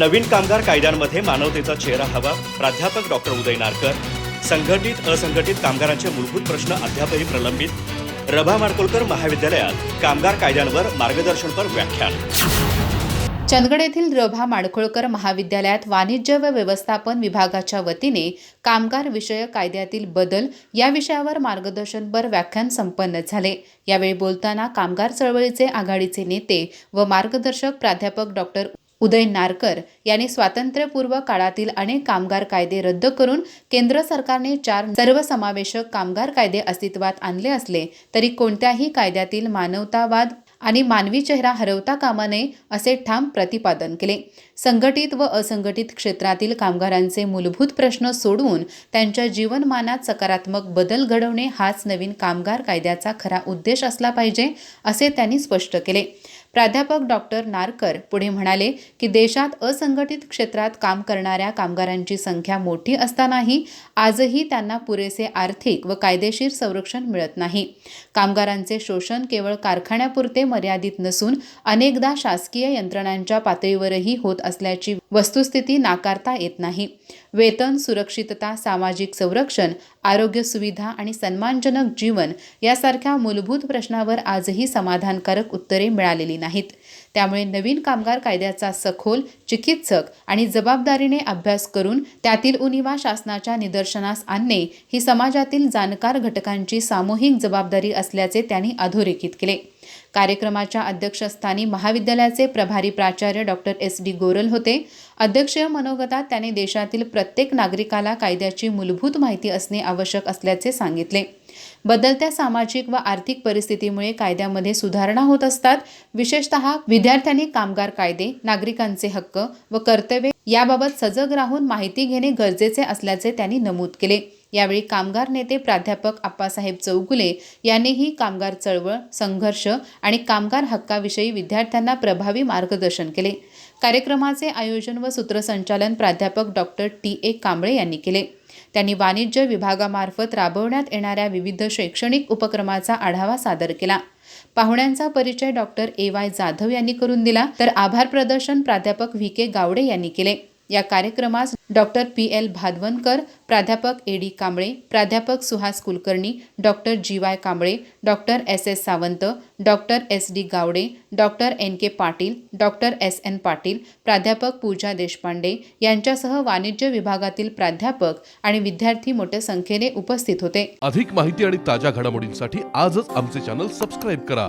नवीन कामगार कायद्यांमध्ये मानवतेचा चेहरा हवा प्राध्यापक डॉक्टर उदय नारकर संघटित असंघटित कामगारांचे मूलभूत प्रश्न अद्यापही प्रलंबित रभा माडकोलकर महाविद्यालयात कामगार कायद्यांवर मार्गदर्शनपर व्याख्यान. चंदगड येथील रभा माडखोळकर महाविद्यालयात वाणिज्य व व्यवस्थापन विभागाच्या वतीने कामगार विषयक कायद्यातील बदल या विषयावर मार्गदर्शनपर व्याख्यान संपन्न झाले. यावेळी बोलताना कामगार चळवळीचे आघाडीचे नेते व मार्गदर्शक प्राध्यापक डॉक्टर उदय नारकर यांनी स्वातंत्र्यपूर्व काळातील अनेक कामगार कायदे रद्द करून केंद्र सरकारने चार सर्वसमावेशक कामगार कायदे अस्तित्वात आणले असले तरी कोणत्याही कायद्यातील मानवतावाद आणि मानवी चेहरा हरवता कामा नये असे ठाम प्रतिपादन केले. संघटित व असंघटित क्षेत्रातील कामगारांचे मूलभूत प्रश्न सोडवून त्यांच्या जीवनमानात सकारात्मक बदल घडवणे हाच नवीन कामगार कायद्याचा खरा उद्देश असला पाहिजे असे त्यांनी स्पष्ट केले. प्राध्यापक डॉक्टर नारकर पुढे म्हणाले की देशात असंघटित क्षेत्रात काम करणाऱ्या कामगारांची संख्या मोठी असतानाही आजही त्यांना पुरेसे आर्थिक व कायदेशीर संरक्षण मिळत नाही. कामगारांचे शोषण केवळ कारखान्यापुरते मर्यादित नसून अनेकदा शासकीय यंत्रणांच्या पातळीवरही होत असल्याची वस्तुस्थिती नाकारता येत नाही. वेतन सुरक्षितता सामाजिक संरक्षण आरोग्य सुविधा आणि सन्मानजनक जीवन यासारख्या मूलभूत प्रश्नावर आजही समाधानकारक उत्तरे मिळालेली नाहीत. त्यामुळे नवीन कामगार कायद्याचा सखोल चिकित्सक आणि जबाबदारीने अभ्यास करून त्यातील उनिवा शासनाच्या निदर्शनास आणणे ही समाजातील जाणकार घटकांची सामूहिक जबाबदारी असल्याचे त्यांनी अधोरेखित केले. कार्यक्रमाच्या अध्यक्षस्थानी महाविद्यालयाचे प्रभारी प्राचार्य डॉक्टर एस. डी. गोरल होते. अध्यक्षीय मनोगतात त्यांनी देशातील प्रत्येक नागरिकाला कायद्याची मूलभूत माहिती असणे आवश्यक असल्याचे सांगितले. बदलत्या सामाजिक व आर्थिक परिस्थितीमुळे कायद्यामध्ये सुधारणा होत असतात. विशेषतः विद्यार्थ्यांनी कामगार कायदे नागरिकांचे हक्क व कर्तव्य याबाबत सजग राहून माहिती घेणे गरजेचे असल्याचे त्यांनी नमूद केले. यावेळी कामगार नेते प्राध्यापक आप्पासाहेब चौगुले यांनीही कामगार चळवळ संघर्ष आणि कामगार हक्काविषयी विद्यार्थ्यांना प्रभावी मार्गदर्शन केले. कार्यक्रमाचे आयोजन व सूत्रसंचालन प्राध्यापक डॉक्टर टी ए कांबळे यांनी केले. त्यांनी वाणिज्य विभागामार्फत राबवण्यात येणाऱ्या विविध शैक्षणिक उपक्रमाचा आढावा सादर केला. पाहुण्यांचा परिचय डॉक्टर ए वाय जाधव यांनी करून दिला. तर आभार प्रदर्शन प्राध्यापक व्ही के गावडे यांनी केले. या कार्यक्रमास डॉक्टर पी एल भादवनकर प्राध्यापक ए डी कांबळे प्राध्यापक Suhas Kulkarni doctor G Y Kamble doctor S S Sawant doctor S D Gawade doctor N K Patil doctor S N Patil प्राध्यापक पूजा देशपांडे यांच्यासह वाणिज्य विभागातील प्राध्यापक आणि विद्यार्थी मोठ्या संख्येने उपस्थित होते. अधिक माहिती आणि ताज्या घडामोडींसाठी आजच आमचे चॅनल सबस्क्राईब करा.